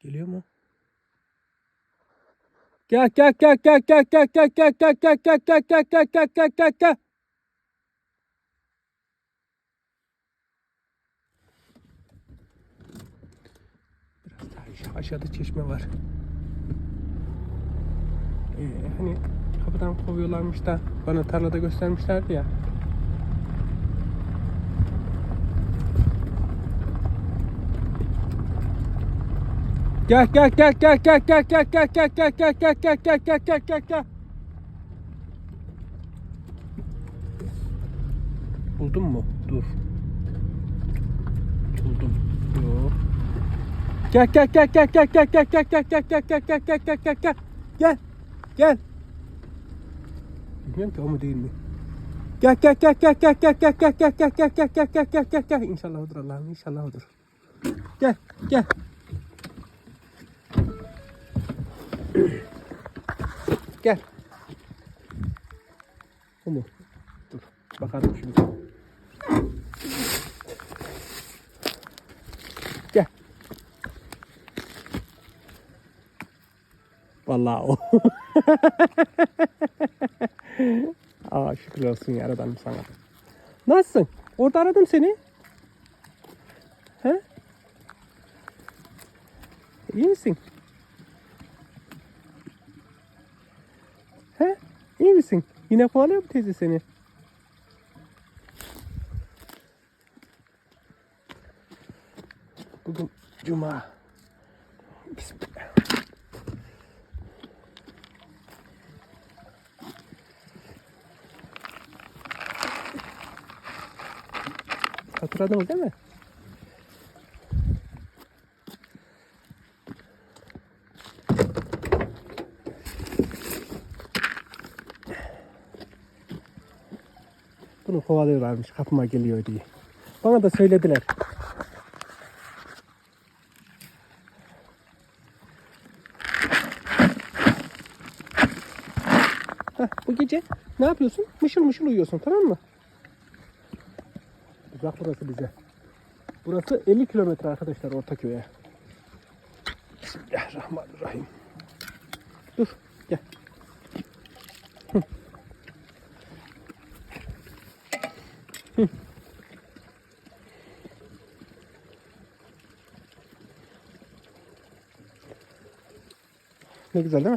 Geliyor mu? Gel gel gel gel gel gel gel gel gel gel gel gel gel gel gel gel gel gel Biraz daha aşağı- aşağıda çeşme var. Ee, hani kapıdan kovuyorlarmış da bana tarlada göstermişlerdi ya. Gel gel gel gel gel gel gel gel gel gel gel gel gel gel gel gel gel gel Buldun mu? Dur. Buldum. Yok. Gel gel gel gel gel gel gel gel gel gel gel gel gel gel gel gel gel gel gel Bilmiyorum ki o mu değil mi? Gel gel gel gel gel gel gel gel gel gel gel gel gel gel gel gel gel İnşallah odur Allah'ım inşallah odur. Gel gel. Gel. O mu? Dur. Bakalım şimdi. Gel. Vallahi o. Aa şükür olsun yaradanım sana. Nasılsın? Orada aradım seni. He? İyi misin? He? İyi misin? Yine kovalıyor mu teyze seni? Bugün cuma. Bismillah. Hatırladınız değil mi? Bunu kovalıyorlarmış kapıma geliyor diye. Bana da söylediler. Heh, bu gece ne yapıyorsun? Mışıl mışıl uyuyorsun tamam mı? Uzak burası bize. Burası 50 kilometre arkadaşlar Ortaköy'e. Bismillahirrahmanirrahim. झालं